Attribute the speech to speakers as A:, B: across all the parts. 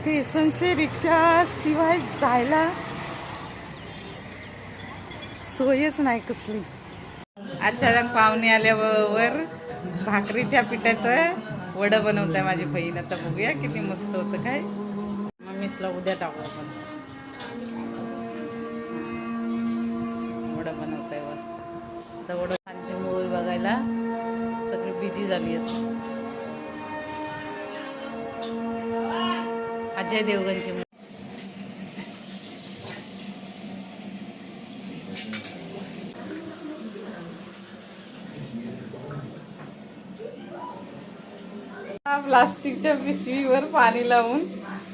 A: स्टेशनचे रिक्षा शिवाय जायला सोयच नाही कसली. अचानक पाहुणे आल्यावर भाकरीच्या पिठाचं वडं बनवत आहे माझी बहीण. आता बघूया किती मस्त होतं काय. मम्मीसला उद्या टाकू आपण. वडं बनवत आहे वर. आता वडं मूवी बघायला सगळी बिझी झाली आहेत. अजय देवगणची प्लास्टिकच्या पिशवीवर पाणी लावून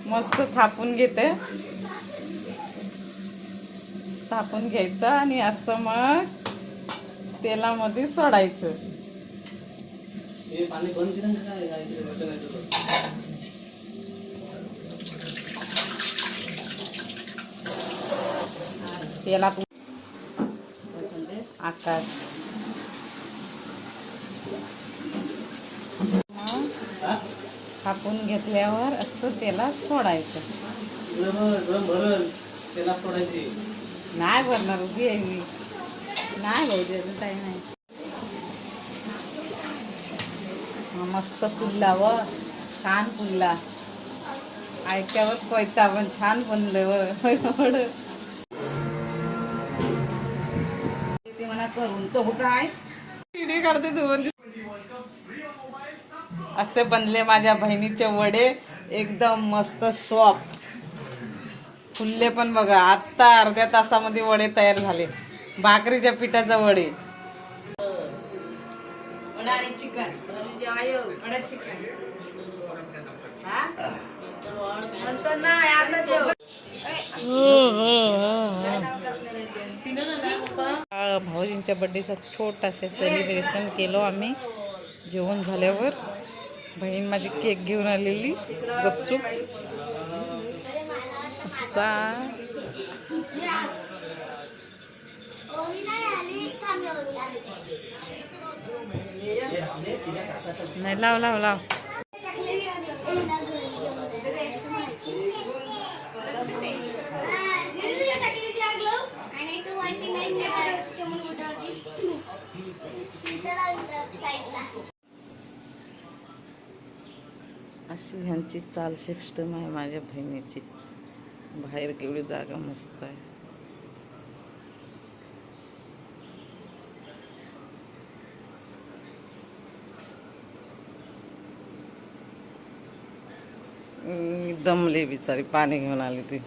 A: मस्त थापून घेते. थापून घ्यायचं आणि असं मग तेलामध्ये सोडायचं.
B: हे पाणी
A: आकाश मग घेतल्यावर असं तेला सोडायचं.
B: त्याला
A: नाही भरणार उभी आहे मी. नाही भाऊ त्याचं काही नाही. मस्त फुलला व छान फुलला. ऐक्यावर कोयता पण छान बनलं व करून आहे? किडी काढते दोन असे बनले माझ्या बहिणीचे वडे. एकदम मस्त सॉफ्ट फुलले पण बघा. आत्ता अर्ध्या तासामध्ये वडे तयार झाले. भाकरीच्या पिठाचे वडे. वडा आणि चिकन. वडा चिकन. तिच्या बड्डेचा छोटासा सेलिब्रेशन केलो आम्ही. जेवण झाल्यावर बहीण माझी केक घेऊन आलेली. गपचूप. असा. नाही लाव लाव लाव. अशी ह्यांची चाल सिस्टम आहे माझ्या बहिणीची. बाहेर केवढी जागा मस्त आहे. दमले बिचारी पाणी घेऊन आली ती.